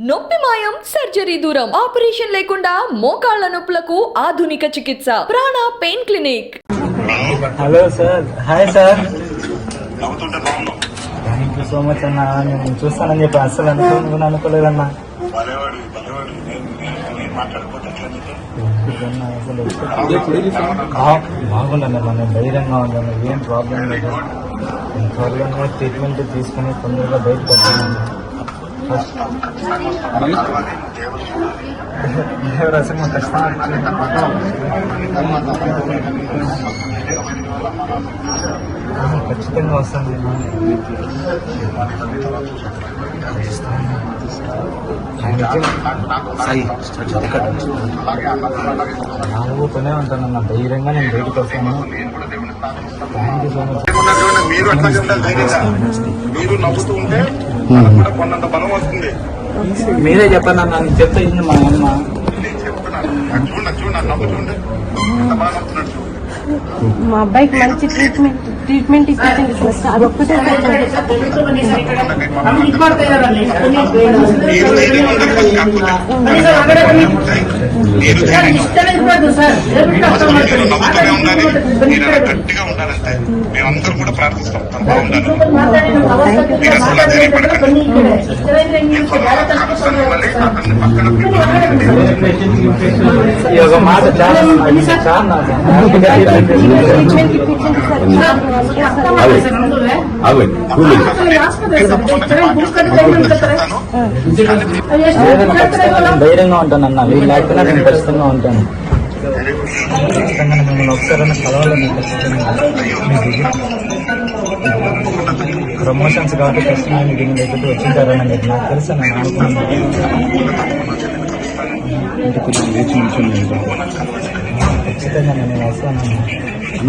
నొప్పి మాయం సర్జరీ దూరం ఆపరేషన్ లేకుండా మోకాళ్ళ నొప్పులకు ఆధునిక చికిత్స Prana pain clinic. Hello sir hi sir. Thank you so much అన్న. నేను చూస్తానని చెప్పి అస్సలు అనుకోను అనుకోలేదన్నా. భలేవాడు భలేవాడు నేను నేను- నేను మాట్లాడకపోతే ఎట్లా నీకు? అన్న, అసలు బా- బాగుండన్న మన ధైర్యంగా ఉందన్న. ఏం ప్రాబ్లం లేదు. నేను త్వరగానే ట్రీట్మెంట్ తీసుకుని తొందరగా బయటకు వచ్చాను అసలు ఖచ్చితంగా వస్తుంది నాలుగుతూనే ఉంటాను నా ధైర్యంగా నేను బయటకు వస్తాను థ్యాంక్ యూ మీరు అట్లాగే ఉండాలి ధైర్యంగా. మీరు నవ్వుతూ ఉంటే మనకు కూడా కొన్నంత బలం వస్తుంది మీరే చెప్పండి అన్న చెప్తే మా అమ్మ నేను చెప్తున్నాను నాకు చూడు నాకు చూడు నాకు నవ్వు చూడండి ఎంత బాగా నవ్వుతున్నాడు చూడు మా అబ్బాయికి మంచి ట్రీట్మెంట్ ట్రీట్మెంట్ ఇప్పించండి మీరు నవ్వుతూనే ఉండాలి మీరు అలా గట్టిగా ఉండాలంటే మేమందరం కూడా ప్రార్థిస్తాం తను బాగుండాలి మీరు అసలు. ఈ ఒక మాట ధైర్యంగా ఉంటాను అన్న. వీళ్ళు లేకపోయినా నేను ఖచ్చితంగా ఉంటాను. మిమ్మల్ని ఒకసారి కలవాలని ప్రమోషన్స్ కాబట్టి ఖచ్చితంగా మీకు దీని దగ్గరికి వచ్చింటారని మీకు నాకు తెలుసు నేను అనుకున్నాను ఖచ్చితంగా నేను వస్తాను.